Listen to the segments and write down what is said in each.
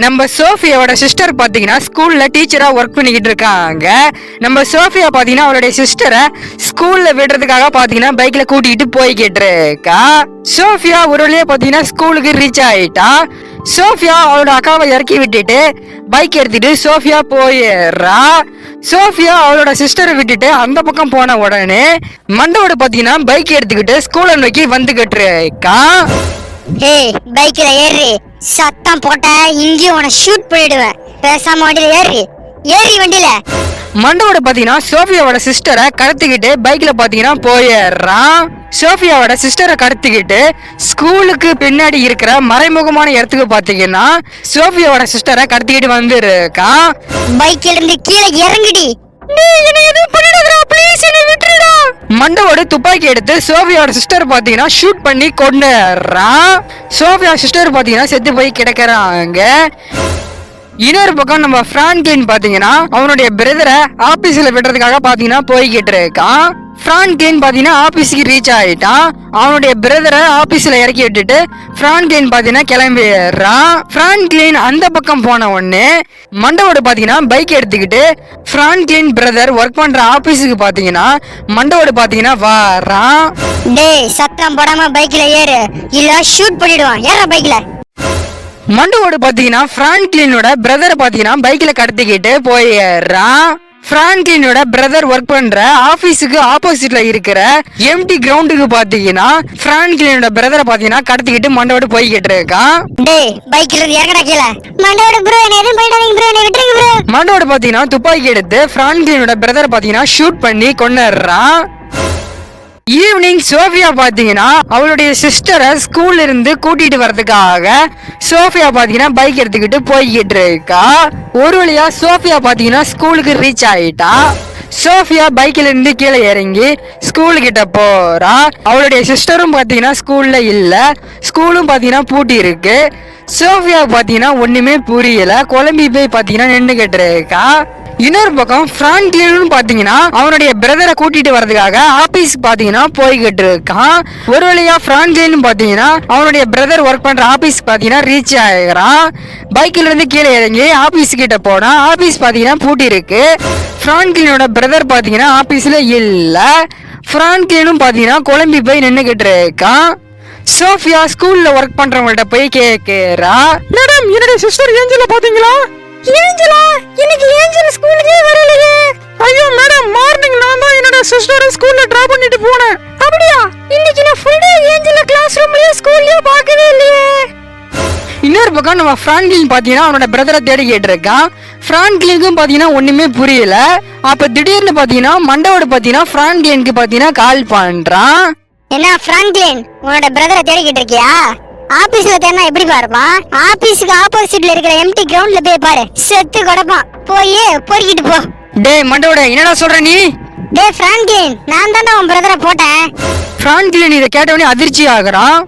நம்ம சோஃபியாவோட சிஸ்டர் பார்த்தீங்கன்னா ஸ்கூலில் டீச்சராக ஒர்க் பண்ணிக்கிட்டு இருக்காங்க. நம்ம சோஃபியா பார்த்தீங்கன்னா அவளுடைய சிஸ்டரை ஸ்கூலில் விடுறதுக்காக பார்த்தீங்கன்னா பைக்கில் கூட்டிகிட்டு போய்கிட்டு இருக்கா. சோஃபியா ஒரு வழியாக பார்த்தீங்கன்னா ஸ்கூலுக்கு ரீச் ஆகிட்டா சோஃபியா அவளோட அக்காவை இறக்கி விட்டுட்டு பைக் எடுத்துட்டு சோஃபியா போயிடுறா. சோஃபியா அவளோட சிஸ்டரை விட்டுட்டு அந்த பக்கம் போன உடனே மண்டவோட பார்த்தீங்கன்னா பைக் எடுத்துக்கிட்டு ஸ்கூலை நோக்கி வந்துகிட்டு இருக்கா. ஏய் பைக்கில் ஏறு. சத்தம் போட்ட இங்கேயும் உன ஷூட் பண்ணிடுவேன். பேசாம வண்டியில ஏறி ஏறி வண்டியில. மண்டவோட பாத்தீங்கன்னா சோஃபியாவோட சிஸ்டரை கடத்திக்கிட்டு பைக்ல பாத்தீங்கன்னா போயிடுறான். சோஃபியாவோட சிஸ்டரை கடத்திக்கிட்டு ஸ்கூலுக்கு பின்னாடி இருக்கிற மறைமுகமான இடத்துக்கு பாத்தீங்கன்னா சோஃபியாவோட சிஸ்டரை கடத்திக்கிட்டு வந்துருக்கான் பைக்ல இருந்து கீழே இறங்குடி. மண்டவோட துப்பாக்கி எடுத்து சோஃபியாவோட சிஸ்டர் பாத்தீங்கன்னா ஷூட் பண்ணி கொண்டுறான் சோஃபியா சிஸ்டர் பாத்தீங்கன்னா செத்து போய் கிடக்குறாங்க. இன்னொரு பக்கம் நம்ம பிரான்கின் பாத்தீங்கன்னா அவனுடைய பிரதரை ஆபீஸ்ல விடுறதுக்காக பாத்தீங்கன்னா போய்கிட்டு இருக்கான். பிரான்கின் பாத்தீங்கன்னா ஆபீஸ்க்கு ரீச் ஆயிட்டான். அவனுடைய பிரதரை ஆபீஸ்ல இறக்கி விட்டுட்டு பிரான்கின் பாத்தீங்கன்னா கிளம்பிடுறான். பிரான்கின் அந்த பக்கம் போன உடனே மண்டவோட பாத்தீங்கன்னா பைக் எடுத்துக்கிட்டு பிரான்கின் பிரதர் ஒர்க் பண்ற ஆஃபீஸுக்கு பாத்தீங்கன்னா மண்டவோட பாத்தீங்கன்னா வாரான். டேய் சத்தம் போடாம பைக்ல ஏறு. இல்ல ஷூட் பண்ணிடுவான். ஏற பைக்ல மண்டவோட பாத்தீங்கன்னா பிரான்க்ளினோட பிரதரை பாத்தீங்கன்னா பைக்ல கடத்திக்கிட்டு போயிடுறான் பிரான்க்ளினோட பிரதர் ஒர்க் பண்ற ஆபீஸுக்கு ஆப்போசிட்ல இருக்கிற எம்டி கிரவுண்டுக்கு பாத்தீங்கன்னா பிரான்க்ளினோட பிரதரை பாத்தீங்கன்னா கடத்திக்கிட்டு மண்டவோட போய்கிட்டு இருக்கான் டேய் பைக்ல இறங்கடா கீழே. மண்டோட ப்ரோ என்ன எதுவும் போயிடாதீங்க ப்ரோ என்ன விட்டுருங்க ப்ரோ மண்டவோட பாத்தீங்கன்னா துப்பாக்கி எடுத்து பிரான்க்ளினோட பிரதரை பாத்தீங்கன்னா ஷூட் பண்ணி கொண்டுறான் ஈவினிங் சோஃபியா பாத்தீங்கன்னா அவளுடைய சிஸ்டரை ஸ்கூல்ல இருந்து கூட்டிட்டு வர்றதுக்காக சோஃபியா பாத்தீங்கன்னா பைக் எடுத்துக்கிட்டு போய்கிட்டு இருக்கா. ஒரு வழியா சோஃபியா பாத்தீங்கன்னா ஸ்கூலுக்கு ரீச் ஆயிட்டா. சோஃபியா பைக்ல இருந்து கீழே இறங்கி ஸ்கூல் கிட்ட போறா. அவளுடைய சிஸ்டரும் பாத்தீங்கன்னா ஸ்கூல்ல இல்ல. ஸ்கூலும் பாத்தீங்கன்னா பூட்டி இருக்கு. சோஃபியா பாத்தீங்கன்னா ஒண்ணுமே புரியல. குழம்பி போய் பாத்தீங்கன்னா நின்னுகிட்டு இருக்கா. இன்னொரு பக்கம் பிரான்க்லினும் பாத்தீங்கன்னா அவனுடைய பிரதரை கூட்டிட்டு வர்றதுக்காக ஆபீஸ் பாத்தீங்கன்னா போய்கிட்டு இருக்கான் ஒரு வழியா பிரான்க்லின் பாத்தீங்கன்னா அவனுடைய பிரதர் ஒர்க் பண்ற ஆபீஸ் பாத்தீங்கன்னா ரீச் ஆகிறான் பைக்ல இருந்து கீழே இறங்கி ஆபீஸ் கிட்ட போனா ஆபீஸ் பாத்தீங்கன்னா பூட்டி இருக்கு. பிரான்க்லினோட பிரதர் பாத்தீங்கன்னா ஆபீஸ்ல இல்ல. பிரான்க்லினும் பாத்தீங்கன்னா குழம்பி போய் நின்னுகிட்டு இருக்கான். சோஃபியா ஸ்கூல்ல ஒர்க் பண்றவங்கள்ட்ட போய் கேக்குறா. மேடம் என்னுடைய சிஸ்டர் ஏஞ்சல பாத்தீங்களா ஏஞ்சலா இன்னைக்கு ஏஞ்சல் ஸ்கூலுக்கே வரலையே. ஐயோ மேடம் மார்னிங் நான் தான் என்னோட சிஸ்டரை ஸ்கூல்ல டிராப் பண்ணிட்டு போனேன். அப்படியா? இன்னைக்கு நான் ஃபுல் டே ஏஞ்சல கிளாஸ் ரூம்லயே ஸ்கூல்லயே பார்க்கவே இல்லையே. இன்னொரு பக்கம் நம்ம பிரான்க்லின் பாத்தீங்கன்னா அவனோட பிரதரை தேடிக்கிட்டு இருக்கான் பிரான்க்லினுக்கும் பாத்தீங்கன்னா ஒண்ணுமே புரியல. அப்ப திடீர்னு பாத்தீங்கன்னா மண்டவோட பாத்தீங்கன்னா பிரான்க்லினுக்கு பாத்தீங்கன்னா கால் பண்றான். என்ன பிராங்க்லின் உன்னோட பிரதரை தேடிக்கிட்டு இருக்கியா ஆபீஸ்ல தேடினா எப்படி பாருப்பா ஆபீஸ்க்கு ஆப்போசிட்ல இருக்கிற எம்டி கிரவுண்ட்ல போய் பாரு. செத்து கிடப்பான். போய் பொறுக்கிட்டு போ. டேய் மண்டவோட என்னடா சொல்ற நீ? டேய் பிராங்க்லின் நான் தான்டா உன் பிரதரை போட்டேன். பிரான்க்லின் இதை கேட்டவனே அதிர்ச்சி ஆகுறான்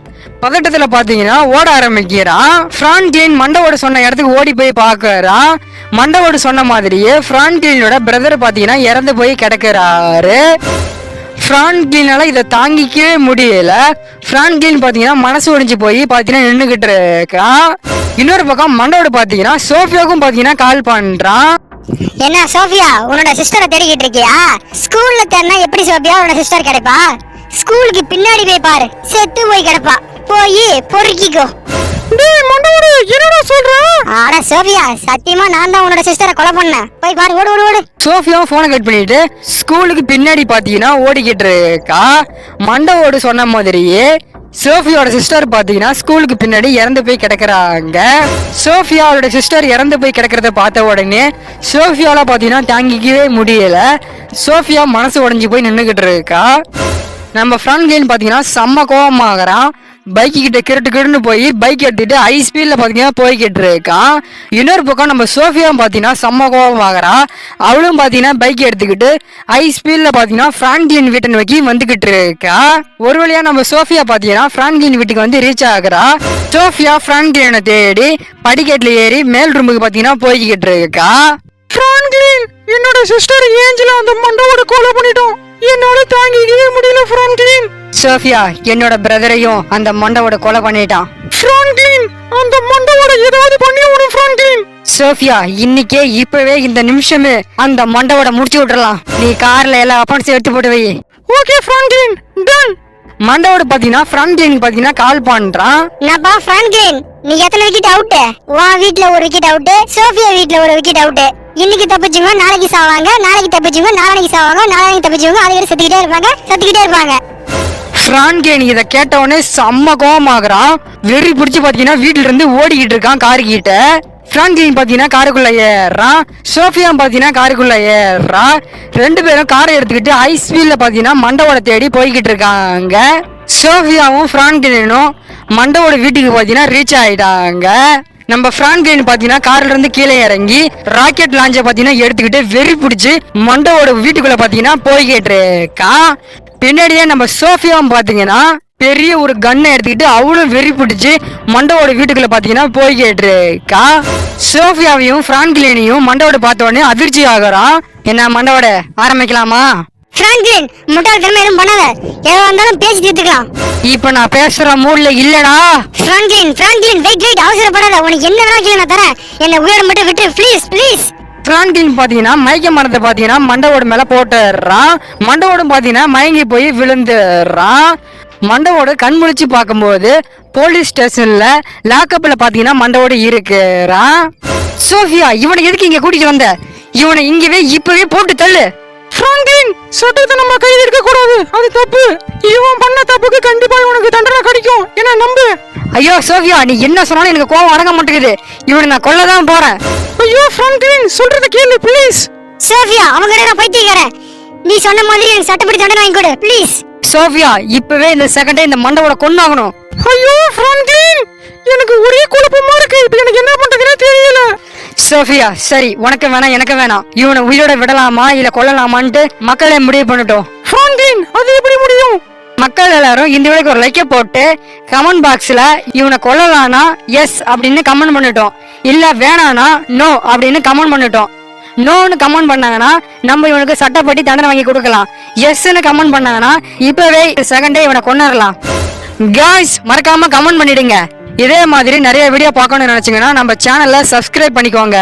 பதட்டத்துல பாத்தீங்கன்னா ஓட ஆரம்பிக்கிறான் பிரான்க்லின் மண்டவோட சொன்ன இடத்துக்கு ஓடி போய் பார்க்கறான் மண்டவோட சொன்ன மாதிரியே பிரான்க்லினோட பிரதர் பாத்தீங்கன்னா இறந்து போய் கிடக்குறாரு. பிரான்க்லினால இதை தாங்கிக்கவே முடியல. பிரான்க்லின் பார்த்தீங்கன்னா மனசு ஒடிஞ்சு போய் பார்த்தீங்கன்னா நின்றுக்கிட்டு இருக்கான் இன்னொரு பக்கம் மண்டோடு பார்த்தீங்கன்னா சோஃபியாவுக்கும் பார்த்தீங்கன்னா கால் பண்ணுறான் என்ன சோஃபியா உன்னோட சிஸ்டரை தேடிக்கிட்டு இருக்கியா? ஸ்கூல்ல தேடினா எப்படி சோஃபியா உன்னோட சிஸ்டர் கிடைப்பா? ஸ்கூலுக்கு பின்னாடி போய் பாரு செத்து போய் கிடப்பா. போய் பொறுக்கிக்கோ. டேய் மண்டவோட என்னடா சொல்ற? ஆட சோஃபியா சத்தியமா நான் தான் உன்னோட சிஸ்டரை கொலை பண்ணேன். போய் பாரு ஓடு ஓடு ஓடு. சோஃபியாவும் போனை கட் பண்ணிட்டு ஸ்கூலுக்கு பின்னாடி பாத்தீங்கன்னா ஓடிக்கிட்டு இருக்கா? மண்டவோடு சொன்ன மாதிரியே சோஃபியாவோட சிஸ்டர் பாத்தீங்கன்னா ஸ்கூலுக்கு பின்னாடி இறந்து போய் கிடக்குறாங்க. சோஃபியா அவரோட சிஸ்டர் இறந்து போய் கிடக்கிறத பார்த்த உடனே சோஃபியால பாத்தீங்கன்னா தாங்கிக்கவே முடியல. சோஃபியா மனசு உடைஞ்சு போய் நின்னுகிட்டு இருக்கா. நம்ம ஃப்ரண்ட் கேன் பாத்தீங்கன்னா செம்ம கோவமாகறான் பைக்கு கிட்ட கிரட்டு கிருன்னு போய் பைக் எடுத்துட்டு ஹை ஸ்பீட்ல பாத்தீங்கன்னா போய்கிட்டு இருக்கான் இன்னொரு பக்கம் நம்ம சோஃபியாவும் பாத்தீங்கன்னா செம்ம கோவமாகறா. அவளும் பாத்தீங்கன்னா பைக் எடுத்துக்கிட்டு ஹை ஸ்பீட்ல பாத்தீங்கன்னா பிரான்க்லின் வீட்டை நோக்கி வந்துகிட்டு இருக்கா. ஒரு வழியா நம்ம சோஃபியா பாத்தீங்கன்னா பிரான்க்லின் வீட்டுக்கு வந்து ரீச் ஆகுறா. சோஃபியா பிரான்க்லினை தேடி படிக்கட்டுல ஏறி மேல் ரூமுக்கு பாத்தீங்கன்னா போய்கிட்டு இருக்கா. என்னோட சிஸ்டர் ஏஞ்சல அந்த மண்டவோட கொலை பண்ணிட்டோம். என்னால தாங்கிக்கவே முடியல பிரான்க்லின் சோஃபியா என்னோட பிரதரையும் அந்த மண்டவோட கொலை பண்ணிட்டான். பிராங்க்லின் அந்த மண்டவோட ஏதாவது பண்ணி விடு பிராங்க்லின். சோஃபியா இன்னைக்கே இப்பவே இந்த நிமிஷமே அந்த மண்டவோட முடிச்சு விட்டுறலாம். நீ கார்ல எல்லா அப்பான்ஸ் எடுத்து போட்டு வை. ஓகே பிராங்க்லின் டன் மண்டவோட பாத்தீங்கன்னா பிராங்க்லின் பாத்தீங்கன்னா கால் பண்றான். என்னப்பா பிரான்க்லின் நீ எத்தனை விக்கெட் அவுட் உன் வீட்ல ஒரு விக்கெட் அவுட் சோஃபியா வீட்ல ஒரு விக்கெட் அவுட் இன்னைக்கு தப்பிச்சுங்க நாளைக்கு சாவாங்க. நாளைக்கு தப்பிச்சுங்க நாளைக்கு சாவாங்க. நாளைக்கு தப்பிச்சுங்க அதுக்கு செத்துக்கிட்டே இருப்பாங்க செத்துக்கிட்டே இருப்பாங்க. பிரான்கேன் இத கேட்ட உடனே செம்ம கோவமாகறான். வெறி பிடிச்சு பாத்தீங்கன்னா வீட்டுல இருந்து ஓடிக்கிட்டு இருக்கான் காரு கிட்ட. ஃப்ராங்க்லின் பார்த்தீங்கன்னா காருக்குள்ளே ஏறான் சோஃபியான் பார்த்தீங்கன்னா காருக்குள்ளே ஏறான் ரெண்டு பேரும் காரை எடுத்துக்கிட்டு ஹை ஸ்பீட்ல பார்த்தீங்கன்னா மண்டவோட தேடி போய்கிட்டு இருக்காங்க. சோஃபியாவும் பிரான்கினும் மண்டவோட வீட்டுக்கு பார்த்தீங்கன்னா ரீச் ஆகிட்டாங்க நம்ம பிரான்கின் பாத்தீங்கன்னா கார்ல இருந்து கீழே இறங்கி ராக்கெட் லாஞ்ச பாத்தீங்கன்னா எடுத்துக்கிட்டு வெறி பிடிச்சி மண்டவோட வீட்டுக்குள்ள பாத்தீங்கன்னா போய்கிட்டு இருக்கான் பின்னாடியே நம்ம சோஃபியாவும் பாத்தீங்கன்னா பெரிய ஒரு கன்னை எடுத்துக்கிட்டு அவளும் வெறி பிடிச்சு மண்டவோட வீட்டுக்குள்ள பாத்தீங்கன்னா போய்கிட்டு இருக்கா சோஃபியாவையும் பிரான்கிலினையும் மண்டவோட பார்த்த உடனே அதிர்ச்சி ஆகுறான். என்ன மண்டவோட ஆரம்பிக்கலாமா? பிரான்க்லின் முட்டாள்தனமா எதுவும் பண்ணாத. எதா இருந்தாலும் பேசி தீர்த்துக்கலாம் இப்ப நான் பேசுற மூட்ல இல்லடா. பிரான்க்லின் பிரான்க்லின் வெயிட் வெயிட் அவசரப்படாத. உனக்கு என்ன வேணா கேளு நான் தரேன். என்ன உயிரோட மட்டும் விட்டு ப்ளீஸ் ப்ளீஸ் பிரான்கின் பாத்தீங்கன்னா மயக்க மரத்தை பாத்தீங்கன்னா மண்டவோட மேல போட்டுறான். மண்டவோடும் பாத்தீங்கன்னா மயங்கி போய் விழுந்துடுறான் மண்டவோட கண் முழிச்சு பார்க்கும்போது போலீஸ் ஸ்டேஷன்ல லாக்கப்ல பாத்தீங்கன்னா மண்டவோட இருக்கிறான் சோஃபியா இவனை எதுக்கு இங்க கூட்டிட்டு வந்த? இவனை இங்கவே இப்பவே போட்டு தள்ளு. பிரான்கின் சட்டத்தை நம்ம கையில் எடுக்க கூடாது அது தப்பு. இவன் பண்ண தப்புக்கு கண்டிப்பா இவனுக்கு தண்டனை கிடைக்கும். என்ன நம்பு? ஐயோ சோஃபியா நீ என்ன சொன்னாலும் எனக்கு கோவம் அடங்க மாட்டேங்குது. இவனை நான் கொல்ல தான் போறேன். ஐயோ பிரான்கின் சொல்றத கேளு ப்ளீஸ் சோஃபியா அவங்க நான் பைத்தியக்காரன் நீ சொன்ன மாதிரி எனக்கு சட்டப்படி தண்டனை வாங்கி கொடு ப்ளீஸ் சோஃபியா இப்பவே இந்த செகண்டே இந்த மண்டவோட கொண்டாகணும் ஐயோ பிரான்கின் எனக்கு ஒரே குழப்பமா இருக்கு. இப்போ எனக்கு என்ன பண்றதுனே தெரியல. சோஃபியா சரி உனக்கு வேணாம் எனக்கு வேணாம். இவனை உயிரோட விடலாமா இல்ல கொல்லலாமான்ட்டு மக்களே முடிவு பண்ணட்டும். பிரான்கின் அது எப்படி முடியும்? மக்கள் எல்லாரும் இந்த வீடியோக்கு ஒரு லைக்கை போட்டு கமெண்ட் பாக்ஸ்ல இவனை கொல்லலானா எஸ் அப்படின்னு கமெண்ட் பண்ணிட்டோம். இல்ல வேணானா நோ அப்படின்னு கமெண்ட் பண்ணிட்டோம். நோன்னு கமெண்ட் பண்ணாங்கன்னா நம்ம இவனுக்கு சட்டப்பட்டி தண்டனை வாங்கி கொடுக்கலாம். எஸ்ன்னு கமெண்ட் பண்ணாங்கன்னா இப்பவே செகண்டே இவனை கொண்டாடலாம் காய்ஸ் மறக்காம கமெண்ட் பண்ணிடுங்க. இதே மாதிரி நிறைய வீடியோ பார்க்கணும்னு நினைச்சீங்கன்னா நம்ம சேனலை சப்ஸ்கிரைப் பண்ணிக்கோங்க.